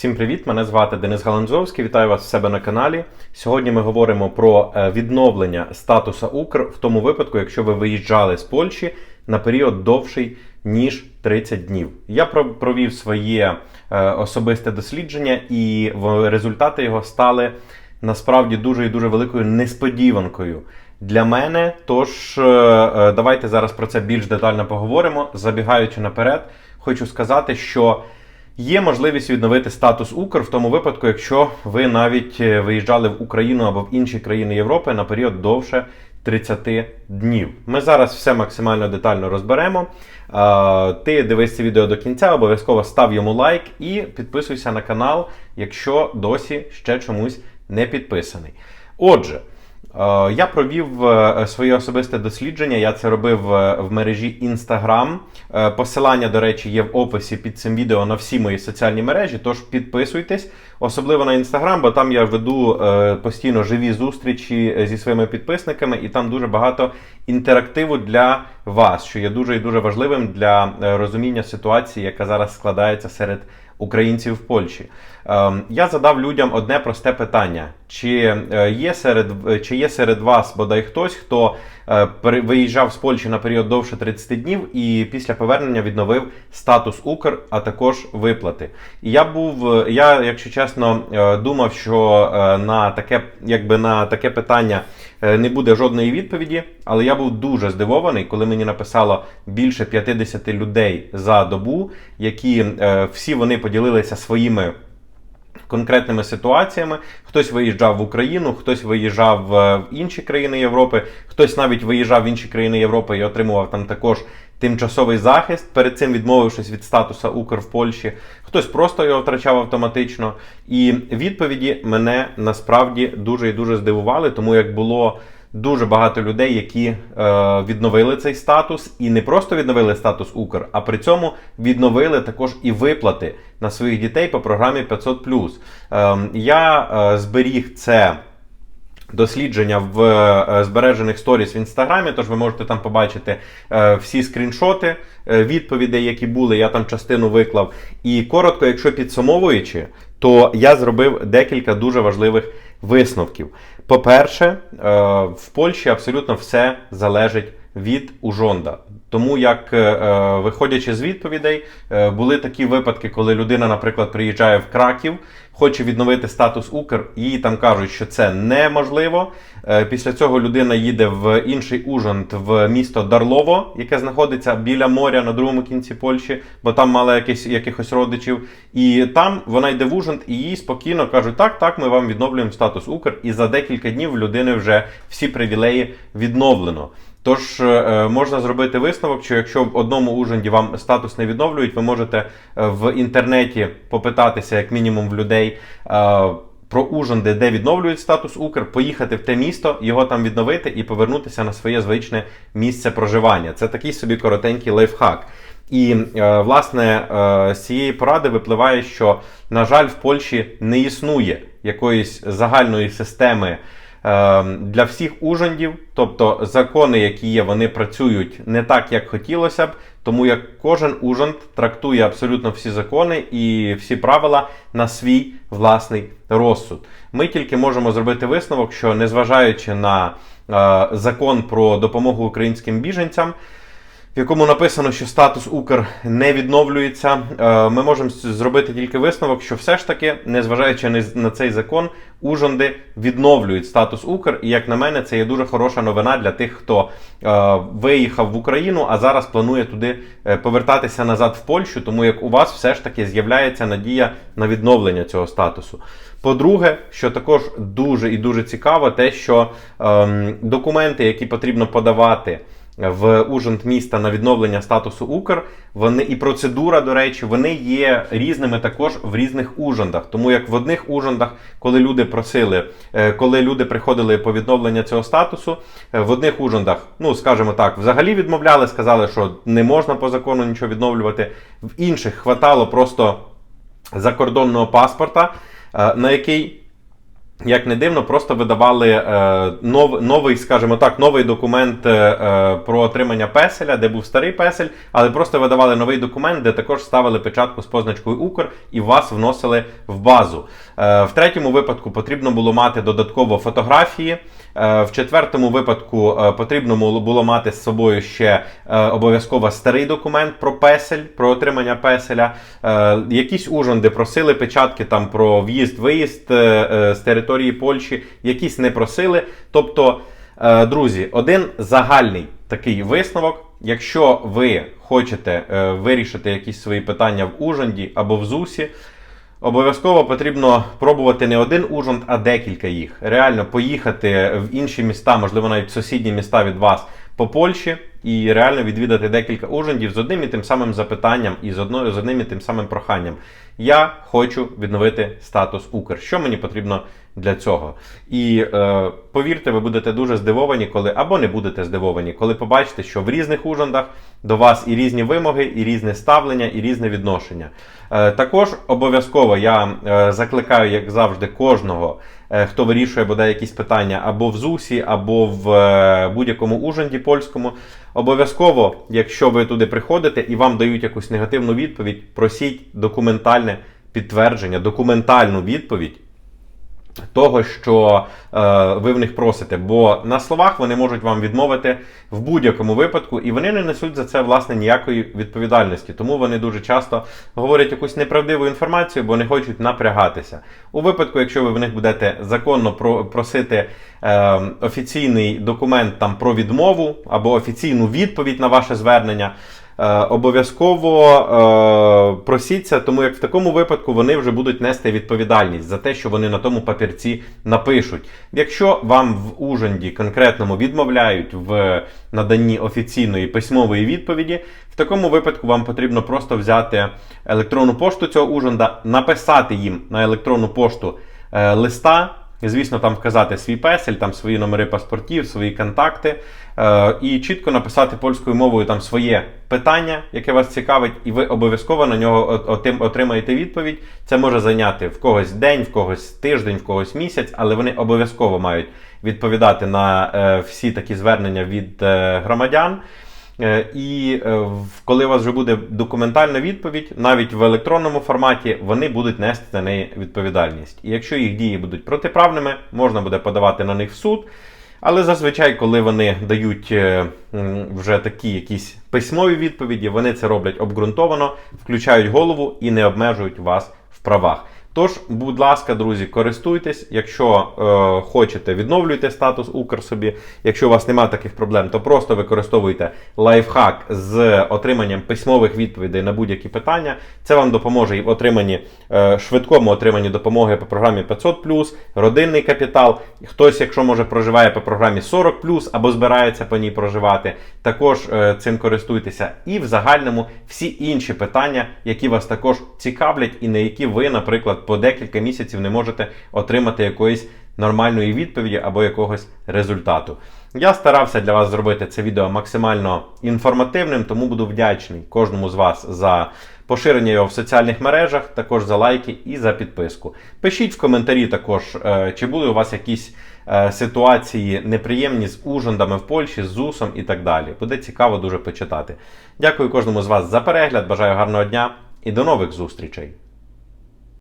Всім привіт! Мене звати Денис Галанзовський. Вітаю вас в себе на каналі. Сьогодні ми говоримо про е, відновлення статуса Укр в тому випадку, якщо ви виїжджали з Польщі на період довший ніж 30 днів. Я про- провів своє е, особисте дослідження, і результати його стали насправді дуже і дуже великою несподіванкою. Для мене, тож е, давайте зараз про це більш детально поговоримо. Забігаючи наперед, хочу сказати, що Є можливість відновити статус Укр в тому випадку, якщо ви навіть е, виїжджали в Україну або в інші країни Європи на період довше 30 днів. Ми зараз все максимально детально розберемо. Ти дивись це відео до кінця, обов'язково став йому лайк і підписуйся на канал, якщо досі ще чомусь не підписаний. Отже. Е, Я провів е, своє особисте дослідження. Я це робив е, в мережі Instagram. Посилання, до речі, є в описі під цим відео на всі мої соціальні мережі. Тож підписуйтесь, особливо на Instagram, бо там я веду постійно живі зустрічі зі своїми підписниками, і там дуже багато інтерактиву для вас, що є дуже і дуже важливим для розуміння ситуації, яка зараз складається серед українців в Польщі. Ем, Я задав людям одне просте питання: чи е, є серед чи є серед вас бодай хтось, хто е, виїжджав з Польщі на період довше 30 днів і після повернення відновив статус Укр, а також виплати. І я був, е, я, якщо чесно, е, думав, що е, на таке, якби на таке питання е, не буде жодної відповіді, але я був дуже здивований, коли мені написало більше 50 людей за добу, які е, всі вони поділилися своїми конкретними ситуаціями. Хтось виїжджав в Україну, хтось виїжджав е, в інші країни Європи, хтось навіть виїжджав в інші країни Європи і отримував там також тимчасовий захист, перед цим відмовившись від статуса Укр в Польщі. Хтось просто його втрачав автоматично. І відповіді мене насправді дуже і дуже здивували, тому як було. Дуже багато людей, які е, відновили цей статус, і не просто відновили статус Укр, а при цьому відновили також і виплати на своїх дітей по програмі 500+. Е, я е, зберіг це дослідження в е, збережених сторіс в інстаграмі, тож ви можете там побачити е, всі скріншоти е, відповідей, які були. Я там частину виклав. І коротко, якщо підсумовуючи, то я зробив декілька дуже важливих висновків. По-перше, е, в Польщі абсолютно все залежить від ужонда. Тому як, е, е, виходячи з відповідей, е, були такі випадки, коли людина, наприклад, приїжджає в Краків, хоче відновити статус Укр, їй там кажуть, що це неможливо. Після цього людина їде в інший ужонд в місто Дарлово, яке знаходиться біля моря на другому кінці Польщі, бо там мала якісь, якихось родичів. І там вона йде в ужонд, і їй спокійно кажуть, так, так, ми вам відновлюємо статус Укр, і за декілька днів в людини вже всі привілеї відновлено. Тож е, можна зробити висновок, що якщо в одному ужинді вам статус не відновлюють, ви можете е, в інтернеті попитатися, як мінімум, в людей. е, Про ужинди, де відновлюють статус Укр, поїхати в те місто, його там відновити і повернутися на своє звичне місце проживання. Це такий собі коротенький лайфхак. І е, власне е, з цієї поради випливає, що, на жаль, в Польщі не існує якоїсь загальної системи е, для всіх ужиндів, тобто закони, які є, вони працюють не так, як хотілося б, тому як кожен ужинд трактує абсолютно всі закони і всі правила на свій власний розсуд. Ми тільки можемо зробити висновок, що незважаючи на е, закон про допомогу українським біженцям, в якому написано, що статус Укр не відновлюється. Е, Ми можемо зробити тільки висновок, що все ж таки, незважаючи на- цей закон, ужонди відновлюють статус Укр. І як на мене, це є дуже хороша новина для тих, хто е, виїхав в Україну, а зараз планує туди е, повертатися назад в Польщу, тому як у вас все ж таки з'являється надія на відновлення цього статусу. По-друге, що також дуже і дуже цікаво, те, що ем, документи, які потрібно подавати в ужинт міста на відновлення статусу Укр, вони і процедура, до речі, вони є різними також в різних ужиндах. Тому як в одних ужиндах, коли люди просили, е, коли люди приходили по відновлення цього статусу, е, в одних ужиндах, ну скажімо так, взагалі відмовляли, сказали, що не можна по закону нічого відновлювати. В інших хватало просто закордонного паспорта, е, на який як не дивно, просто видавали е, нов, новий, скажімо так, новий документ е, е, про отримання песеля, де був старий песель, але просто видавали новий документ, де також ставили печатку з позначкою Укр і вас вносили в базу. Е, в третьому випадку потрібно було мати додатково фотографії. Е, в четвертому випадку е, потрібно було мати з собою ще обов'язково старий документ про песель, про отримання песеля. Якісь ужонди просили печатки там про в'їзд-виїзд з території Польщі, якісь не просили. Тобто, е, друзі, один загальний такий висновок. Якщо ви хочете е, вирішити якісь свої питання в Ужонді або в ЗУСі, Обов'язково потрібно пробувати не один ужонт, а декілька їх. Реально поїхати в інші міста, можливо, навіть в сусідні міста від вас по Польщі, і реально відвідати декілька ужондів з одним і тим самим запитанням і з одною з одним і тим самим проханням. Я хочу відновити статус Укр. Що мені потрібно для цього? І е, повірте, ви будете дуже здивовані, коли або не будете здивовані, коли побачите, що в різних ужондах до вас і різні вимоги, і різне ставлення, і різне відношення. Е, також обов'язково я е, закликаю, як завжди, кожного, е, хто вирішує бодай якісь питання або в ЗУСі, або в е, будь-якому ужонді польському. Обов'язково, якщо ви туди приходите і вам дають якусь негативну відповідь, просіть документальне підтвердження, документальну відповідь. Того, що е, ви в них просите, бо на словах вони можуть вам відмовити в будь-якому випадку, і вони не несуть за це власне ніякої відповідальності. Тому вони дуже часто говорять якусь неправдиву інформацію, бо не хочуть напрягатися. У випадку, якщо ви в них будете законно про, просити е, офіційний документ там про відмову або офіційну відповідь на ваше звернення. Е, Обов'язково е, просіться, тому як в такому випадку вони вже будуть нести відповідальність за те, що вони на тому папірці напишуть. Якщо вам в ужанді конкретному відмовляють в наданні офіційної письмової відповіді, в такому випадку вам потрібно просто взяти електронну пошту цього ужанда, написати їм на електронну пошту е, листа. Звісно, там вказати свій песель, там свої номери паспортів, свої контакти, е, і чітко написати польською мовою там своє питання, яке вас цікавить, і ви обов'язково на нього отримаєте відповідь. Це може зайняти в когось день, в когось тиждень, в когось місяць, але вони обов'язково мають відповідати на е, всі такі звернення від е, громадян. Е, І е, коли у вас вже буде документальна відповідь, навіть в електронному форматі, вони будуть нести за неї відповідальність. І якщо їх дії будуть протиправними, можна буде подавати на них в суд. Але зазвичай, коли вони дають е, вже такі якісь письмові відповіді, вони це роблять обґрунтовано, включають голову і не обмежують вас в правах. Тож, будь ласка, друзі, користуйтесь. Якщо е, хочете, відновлюйте статус Укр собі. Якщо у вас немає таких проблем, то просто використовуйте лайфхак з отриманням письмових відповідей на будь-які питання. Це вам допоможе і в отриманні е, швидкому отриманні допомоги по програмі 500+, родинний капітал. Хтось, якщо може, проживає по програмі 40+, або збирається по ній проживати, також е, цим користуйтеся. І в загальному всі інші питання, які вас також цікавлять, і на які ви, наприклад, по декілька місяців не можете отримати якоїсь нормальної відповіді або якогось результату. Я старався для вас зробити це відео максимально інформативним, тому буду вдячний кожному з вас за поширення його в соціальних мережах, також за лайки і за підписку. Пишіть в коментарі також, е, чи були у вас якісь е, ситуації неприємні з ужондами в Польщі, з ЗУСом і так далі. Буде цікаво дуже почитати. Дякую кожному з вас за перегляд, бажаю гарного дня і до нових зустрічей!